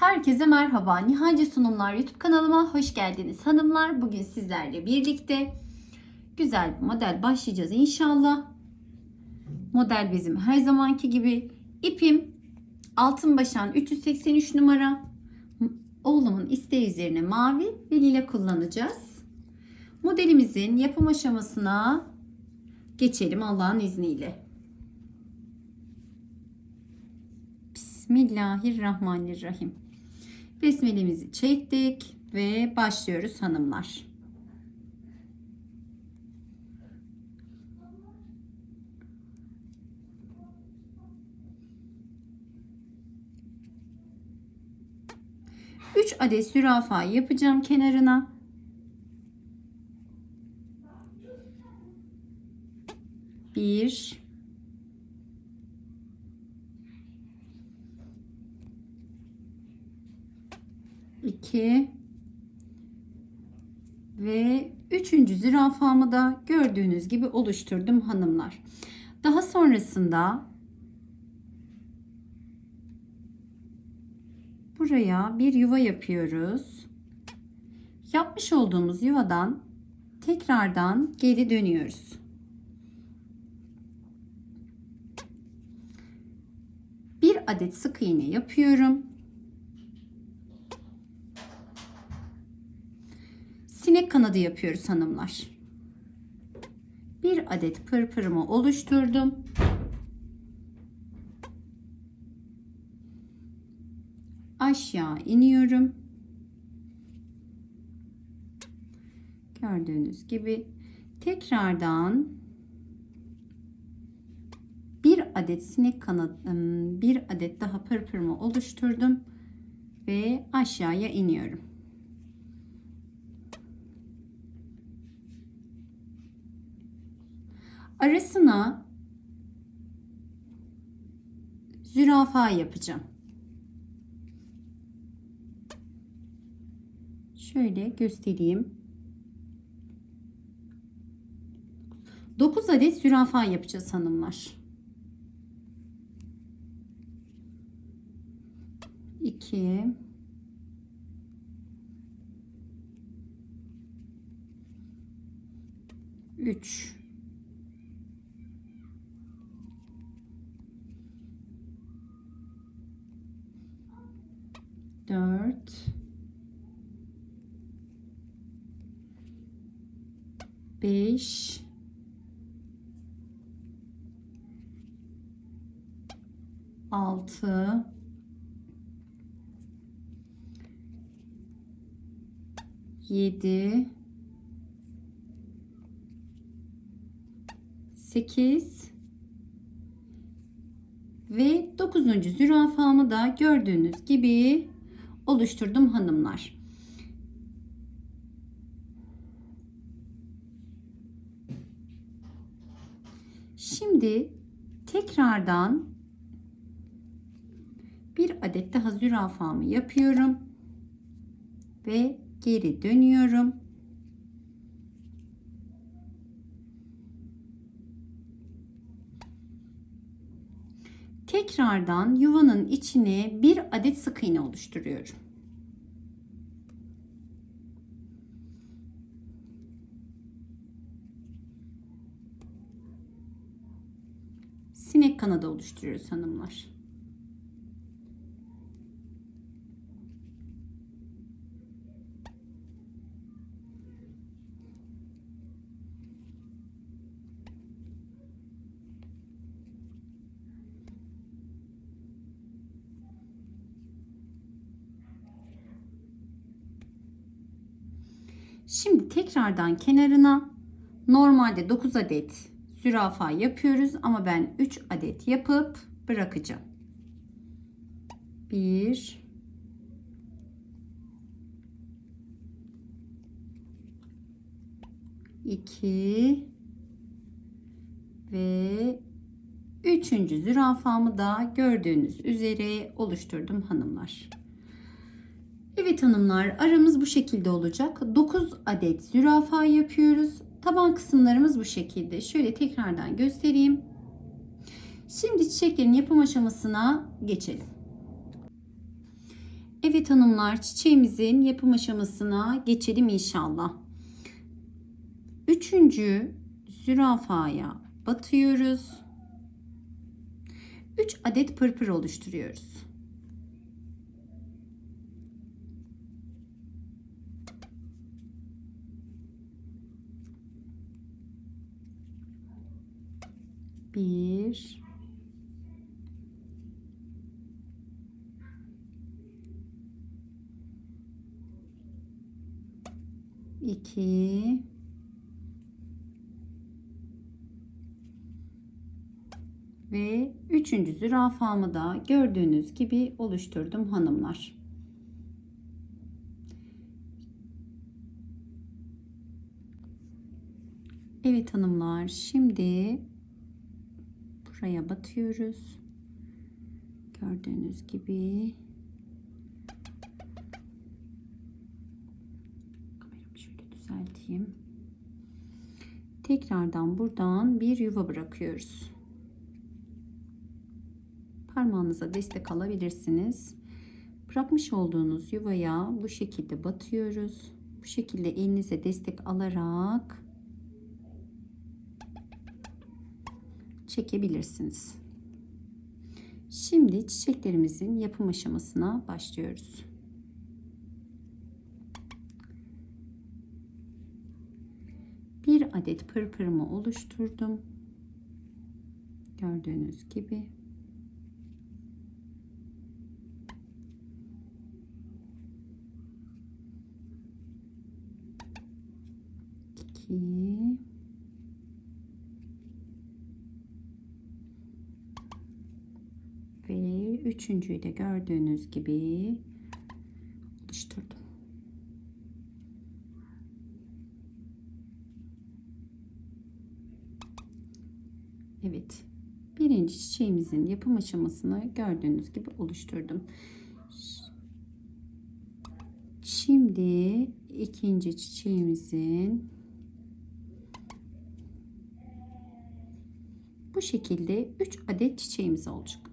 Herkese merhaba. Nihalce Sunumlar YouTube kanalıma hoş geldiniz hanımlar. Bugün sizlerle birlikte güzel bir model başlayacağız inşallah. Model bizim her zamanki gibi. İpim altın başan 383 numara. Oğlumun isteği üzerine mavi ve lila kullanacağız. Modelimizin yapım aşamasına geçelim Allah'ın izniyle. Bismillahirrahmanirrahim. Besmelemizi çektik ve başlıyoruz hanımlar. Üç adet zürafa yapacağım kenarına. Bir, 2 ve üçüncü zürafamı da gördüğünüz gibi oluşturdum hanımlar. Daha sonrasında buraya bir yuva yapıyoruz. Yapmış olduğumuz yuvadan tekrardan geri dönüyoruz. Bir adet sık iğne yapıyorum. Sinek kanadı yapıyoruz hanımlar. Bir adet pırpırımı oluşturdum. Aşağı iniyorum. Gördüğünüz gibi tekrardan bir adet sinek kanadı, bir adet daha pırpırımı oluşturdum ve aşağıya iniyorum. Arasına zürafa yapacağım. Şöyle göstereyim. 9 adet zürafa yapacağız hanımlar. 2 3 dört, beş, altı, yedi, sekiz. Ve dokuzuncu zürafamı da gördüğünüz gibi oluşturdum hanımlar. Şimdi tekrardan bir adet daha zürafamı yapıyorum ve geri dönüyorum. Tekrardan yuvanın içine bir adet sık iğne oluşturuyorum. sinek kanadı oluşturuyoruz hanımlar. Şimdi tekrardan kenarına normalde 9 adet zürafa yapıyoruz ama ben 3 adet yapıp bırakacağım. 1 2 ve üçüncü zürafamı da gördüğünüz üzere oluşturdum hanımlar. Evet hanımlar aramız bu şekilde olacak. 9 adet zürafa yapıyoruz. Taban kısımlarımız bu şekilde. Şöyle tekrardan göstereyim. Şimdi çiçeklerin yapım aşamasına geçelim. Evet hanımlar çiçeğimizin yapım aşamasına geçelim inşallah. Üçüncü zürafaya batıyoruz. 3 adet pırpır oluşturuyoruz. Bir, iki, ve üçüncü zürafamı da gördüğünüz gibi oluşturdum hanımlar. Evet hanımlar şimdi buraya batıyoruz. Gördüğünüz gibi kameramı şöyle düzelteyim. Tekrardan buradan bir yuva bırakıyoruz. Parmağınıza destek alabilirsiniz. Bırakmış olduğunuz yuvaya bu şekilde batıyoruz. Bu şekilde elinize destek alarak çekebilirsiniz. Şimdi çiçeklerimizin yapım aşamasına başlıyoruz. Bir adet pırpırımı oluşturdum. Gördüğünüz gibi. İki. Ve üçüncüyü de gördüğünüz gibi oluşturdum. Evet. Birinci çiçeğimizin yapım aşamasını gördüğünüz gibi oluşturdum. Şimdi ikinci çiçeğimizin bu şekilde 3 adet çiçeğimiz olacak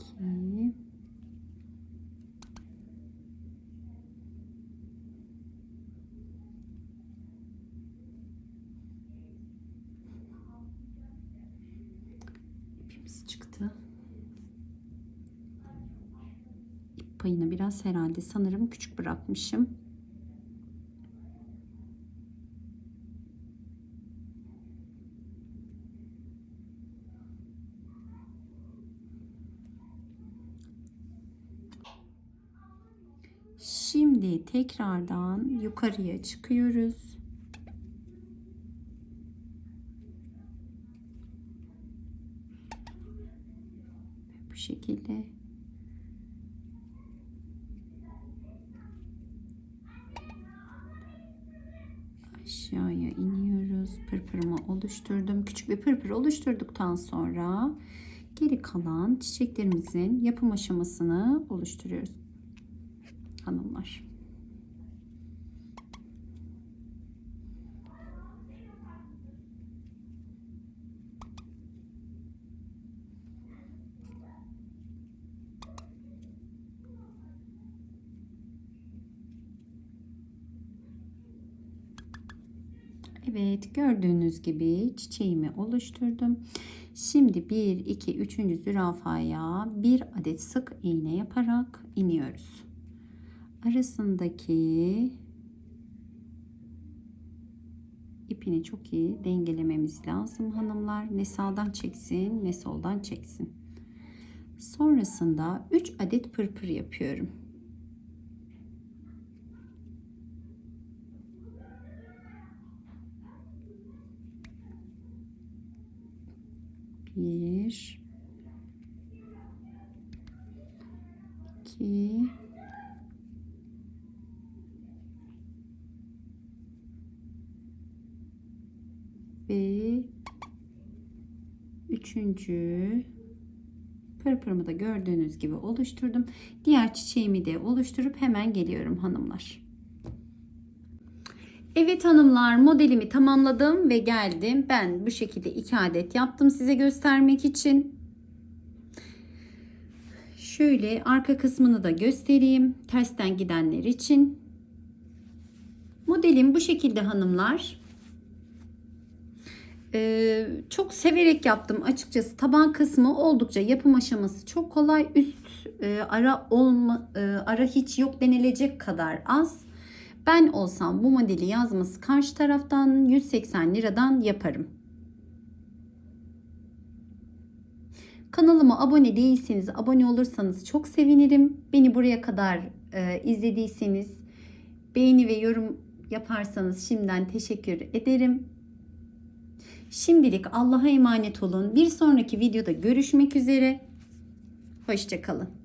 2 İpimiz çıktı. İp payını biraz herhalde sanırım küçük bırakmışım. Tekrardan yukarıya çıkıyoruz. bu şekilde aşağıya iniyoruz. Pırpırımı oluşturdum. Küçük bir pırpır oluşturduktan sonra geri kalan çiçeklerimizin yapım aşamasını oluşturuyoruz. Hanımlar. Evet gördüğünüz gibi çiçeğimi oluşturdum. Şimdi 1, 2, 3. zürafaya bir adet sık iğne yaparak iniyoruz. Arasındaki ipini çok iyi dengelememiz lazım hanımlar. Ne sağdan çeksin ne soldan çeksin. Sonrasında 3 adet pırpır yapıyorum. Bir, iki, ve üçüncü Pırpırımı da gördüğünüz gibi oluşturdum. Diğer çiçeğimi de oluşturup hemen geliyorum hanımlar. Evet hanımlar modelimi tamamladım ve geldim. Ben bu şekilde iki adet yaptım size göstermek için. Şöyle arka kısmını da göstereyim. Tersten gidenler için. Modelim bu şekilde hanımlar. Ee, çok severek yaptım açıkçası. Taban kısmı oldukça yapım aşaması çok kolay. Üst e, ara olma e, ara hiç yok denilecek kadar az. Ben olsam bu modeli yazması karşı taraftan 180 liradan yaparım. Kanalıma abone değilseniz abone olursanız çok sevinirim. Beni buraya kadar e, izlediyseniz beğeni ve yorum yaparsanız şimdiden teşekkür ederim. Şimdilik Allah'a emanet olun. Bir sonraki videoda görüşmek üzere. Hoşçakalın.